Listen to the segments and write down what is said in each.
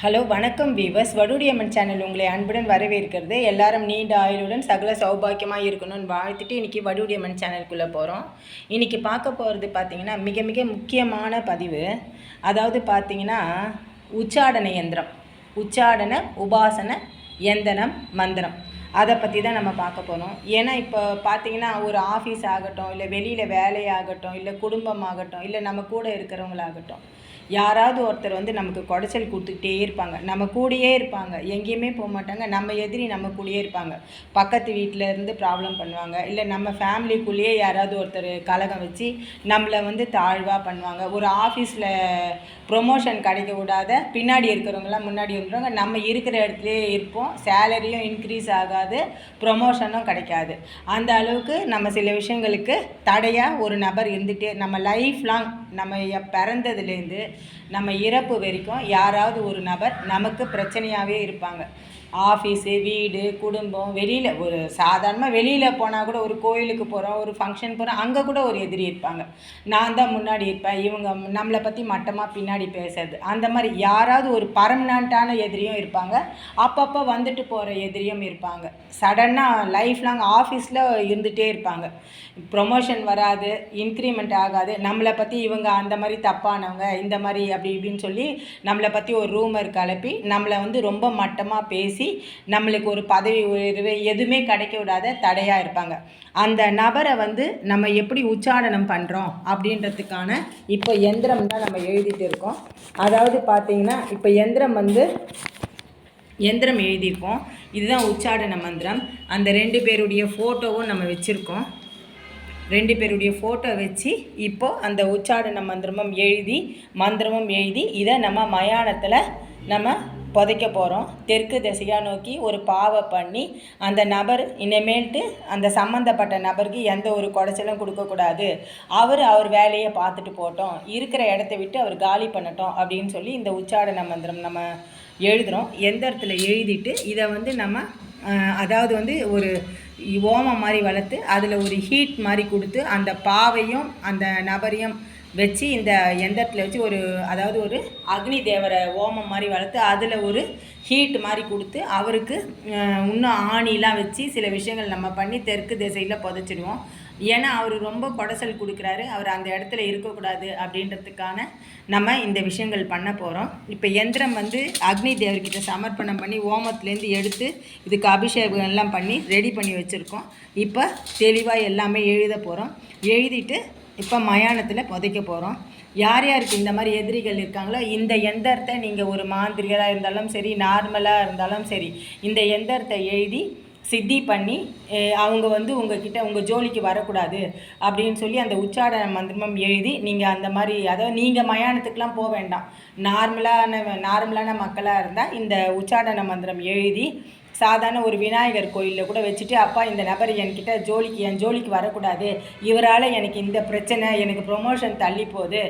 Hello வணக்கம் viewers வடுடியம்மன் channel உங்களை அன்புடன் வரவேற்கிறது. எல்லாரும் நீண்ட ஆயுளுடன் சகல சௌபாக்கியமாக இருக்கணும்னு வாழ்த்துட்டு இன்றைக்கி வடுடியம்மன் சேனலுக்குள்ளே போகிறோம் இன்றைக்கி பார்க்க போகிறது பார்த்திங்கன்னா மிக மிக முக்கியமான பதிவு. அதாவது பார்த்திங்கன்னா உச்சாடன யந்திரம் உச்சாடன உபாசன எந்தனம் மந்திரம் அதை பற்றி தான் நம்ம பார்க்க போகிறோம் ஏன்னா இப்போ பார்த்தீங்கன்னா ஒரு ஆஃபீஸ் ஆகட்டும் இல்லை வெளியில் வேலையாகட்டும் இல்லை குடும்பமாகட்டும் இல்லை நம்ம கூட இருக்கிறவங்களாகட்டும் யாராவது ஒருத்தர் வந்து நமக்கு குடைச்சல் கொடுத்துக்கிட்டே இருப்பாங்க. நம்ம கூடயே இருப்பாங்க. எங்கேயுமே போக மாட்டாங்க. நம்ம எதிரி நம்ம கூடயே இருப்பாங்க. பக்கத்து வீட்டில் இருந்து ப்ராப்ளம் பண்ணுவாங்க. இல்லை நம்ம ஃபேமிலிக்குள்ளேயே யாராவது ஒருத்தர் கலகம் வச்சு நம்மளை வந்து தாழ்வாக பண்ணுவாங்க. ஒரு ஆஃபீஸில் ப்ரொமோஷன் கிடைக்க விடாத பின்னாடி இருக்கிறவங்களாம் முன்னாடி வந்துடுவாங்க நம்ம இருக்கிற இடத்துலையே இருப்போம். சேலரியும் இன்க்ரீஸ் ஆகாது. ப்ரொமோஷனும் கிடைக்காது. அந்த அளவுக்கு நம்ம சில விஷயங்களுக்கு தடையாக ஒரு நபர் இருந்துகிட்டே நம்ம லைஃப் லாங் நம்ம பிறந்ததுலேருந்து நம்ம இறப்பு வரைக்கும் யாராவது ஒரு நபர் நமக்கு பிரச்சனையாகவே இருப்பாங்க. ஆஃபீஸு வீடு குடும்பம் வெளியில் ஒரு சாதாரணமாக வெளியில் போனால் கூட ஒரு கோயிலுக்கு போகிறோம் ஒரு ஃபங்க்ஷன் போகிறோம் அங்கே கூட ஒரு எதிரி இருப்பாங்க. நான் தான் முன்னாடி இருப்பேன் இவங்க நம்மளை பற்றி மட்டமாக பின்னாடி பேசுறது. அந்த மாதிரி யாராவது ஒரு பர்மனண்ட்டான எதிரியும் இருப்பாங்க. அப்பப்போ வந்துட்டு போகிற எதிரியும் இருப்பாங்க. சடனாக லைஃப் லாங் ஆஃபீஸில் இருந்துகிட்டே இருப்பாங்க. ப்ரொமோஷன் வராது இன்க்ரிமெண்ட் ஆகாது. நம்மளை பற்றி இவங்க அந்த மாதிரி தப்பானவங்க இந்த மாதிரி அப்படி இப்படின்னு சொல்லி நம்மளை பற்றி ஒரு ரூமர் கலப்பி நம்மளை வந்து ரொம்ப மட்டமாக பேசி நம்மளுக்கு ஒரு பதவி உயர்வு எதுவுமே கிடைக்க விடாத தடையாக இருப்பாங்க. அந்த நபரை வந்து நம்ம எப்படி உச்சாடனம் பண்ணுறோம் அப்படின்றதுக்கான இப்போ எந்திரம் தான் நம்ம எழுதிட்டு இருக்கோம். அதாவது பார்த்தீங்கன்னா இப்போ எந்திரம் வந்து எந்திரம் எழுதியிருக்கோம். இதுதான் உச்சாடன மந்திரம். அந்த ரெண்டு பேருடைய ஃபோட்டோவும் நம்ம வச்சுருக்கோம். ரெண்டு பேருடைய ஃபோட்டோ வச்சு இப்போது அந்த உச்சாடன மந்திரமும் எழுதி மந்திரமும் எழுதி இதை நம்ம மயானத்தில் நம்ம புதைக்க போகிறோம் தெற்கு திசையாக நோக்கி ஒரு பாவை பண்ணி அந்த நபர் இனிமேல்ட்டு அந்த சம்மந்தப்பட்ட நபருக்கு எந்த ஒரு குடைச்சலும் கொடுக்கக்கூடாது அவர் அவர் வேலையை பார்த்துட்டு போட்டோம் இருக்கிற இடத்த விட்டு அவர் காலி பண்ணட்டும் அப்படின்னு சொல்லி இந்த உச்சாடன மந்திரம் நம்ம எழுதுகிறோம் எந்த இடத்துல எழுதிட்டு இதை வந்து நம்ம அதாவது வந்து ஒரு ஓமம் மாதிரி வளர்த்து அதில் ஒரு ஹீட் மாதிரி கொடுத்து அந்த பாவையும் அந்த நபரையும் வச்சு இந்த எந்திரத்தில் வச்சு ஒரு அதாவது ஒரு அக்னி தேவரை ஓமம் மாதிரி வளர்த்து அதில் ஒரு ஹீட் மாதிரி கொடுத்து அவருக்கு இன்னும் ஆணிலாம் வச்சு சில விஷயங்கள் நம்ம பண்ணி தெற்கு திசையில் புதைச்சிடுவோம். ஏன்னா அவர் ரொம்ப குடசல் கொடுக்குறாரு. அவர் அந்த இடத்துல இருக்கக்கூடாது அப்படின்றதுக்கான நம்ம இந்த விஷயங்கள் பண்ண போகிறோம் இப்போ எந்திரம் வந்து அக்னி தேவர்கிட்ட சமர்ப்பணம் பண்ணி ஓமத்துலேருந்து எடுத்து இதுக்கு அபிஷேகம் எல்லாம் பண்ணி ரெடி பண்ணி வச்சுருக்கோம். இப்போ தெளிவாக எல்லாமே எழுத போகிறோம் எழுதிட்டு இப்போ மயானத்தில் புதைக்க போகிறோம் யார் யாருக்கு இந்த மாதிரி எதிரிகள் இருக்காங்களோ இந்த எந்திரத்தை நீங்கள் ஒரு மாந்திரிகராக இருந்தாலும் சரி நார்மலாக இருந்தாலும் சரி இந்த எந்திரத்தை எழுதி சித்தி பண்ணி அவங்க வந்து உங்ககிட்ட உங்கள் ஜோலிக்கு வரக்கூடாது அப்படின்னு சொல்லி அந்த உச்சாடன மந்திரமம் எழுதி நீங்கள் அந்த மாதிரி அதாவது நீங்கள் மயானத்துக்கெலாம் போக வேண்டாம். நார்மலான நார்மலான மக்களாக இருந்தால் இந்த உச்சாடன மந்திரம் எழுதி சாதாரண ஒரு விநாயகர் கோயிலில் கூட வச்சுட்டு அப்பா இந்த நபர் என்கிட்ட ஜோலிக்கு என் ஜோலிக்கு வரக்கூடாது. இவரால் எனக்கு இந்த பிரச்சனை எனக்கு ப்ரொமோஷன் தள்ளி போகுது.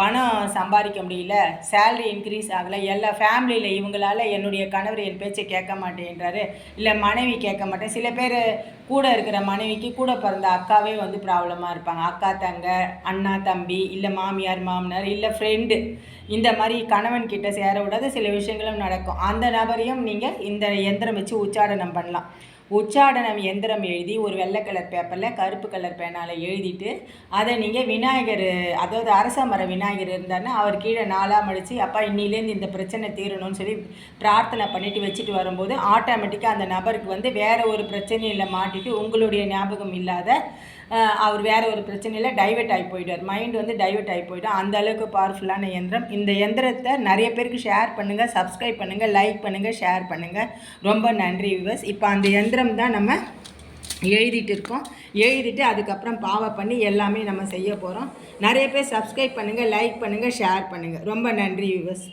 பணம் சம்பாதிக்க முடியல. சேலரி இன்க்ரீஸ் ஆகலை. எல்லா ஃபேமிலியில் இவங்களால் என்னுடைய கணவர் என் பேச்சை கேட்க மாட்டேன்றாரு. இல்லை மனைவி கேட்க மாட்டேன். சில பேர் கூட இருக்கிற மனைவிக்கு கூட பிறந்த அக்காவே வந்து ப்ராப்ளமாக இருப்பாங்க. அக்கா தங்க அண்ணா தம்பி இல்லை மாமியார் மாமனார் இல்லை ஃப்ரெண்டு இந்த மாதிரி கணவன் கிட்ட சேர விடாத சில விஷயங்களும் நடக்கும். அந்த நபரையும் நீங்கள் இந்த எந்திரம் வச்சு உச்சாடனம் பண்ணலாம். உச்சாடனம் எந்திரம் எழுதி ஒரு வெள்ளை கலர் பேப்பரில் கருப்பு கலர் பேனால் எழுதிட்டு அதை நீங்கள் விநாயகர் அதாவது அரச மர விநாயகர் இருந்தாருன்னா அவர் கீழே நாளாக மடித்து அப்பா இன்னிலேருந்து இந்த பிரச்சனை தீரணும்னு சொல்லி பிரார்த்தனை பண்ணிட்டு வச்சுட்டு வரும்போது ஆட்டோமேட்டிக்காக அந்த நபருக்கு வந்து வேறு ஒரு பிரச்சனையில் மாட்டிட்டு உங்களுடைய ஞாபகம் இல்லாத அவர் வேற ஒரு பிரச்சனையில் டைவெர்ட் ஆகி போயிடுவார். மைண்ட் வந்து டைவெர்ட் ஆகி போயிடும். அந்த அளவுக்கு பவர்ஃபுல்லான எந்திரம். இந்த எந்திரத்தை நிறைய பேருக்கு ஷேர் பண்ணுங்கள் சப்ஸ்கிரைப் பண்ணுங்கள் லைக் பண்ணுங்கள் ஷேர் பண்ணுங்கள் ரொம்ப நன்றி விவஸ் இப்போ அந்த எந்திரம் தான் நம்ம எழுதிட்டு இருக்கோம். எழுதிட்டு அதுக்கப்புறம் பாவை பண்ணி எல்லாமே நம்ம செய்ய போகிறோம் நிறைய பேர் சப்ஸ்கிரைப் பண்ணுங்கள் லைக் பண்ணுங்கள் ஷேர் பண்ணுங்கள் ரொம்ப நன்றி யூவர்ஸ்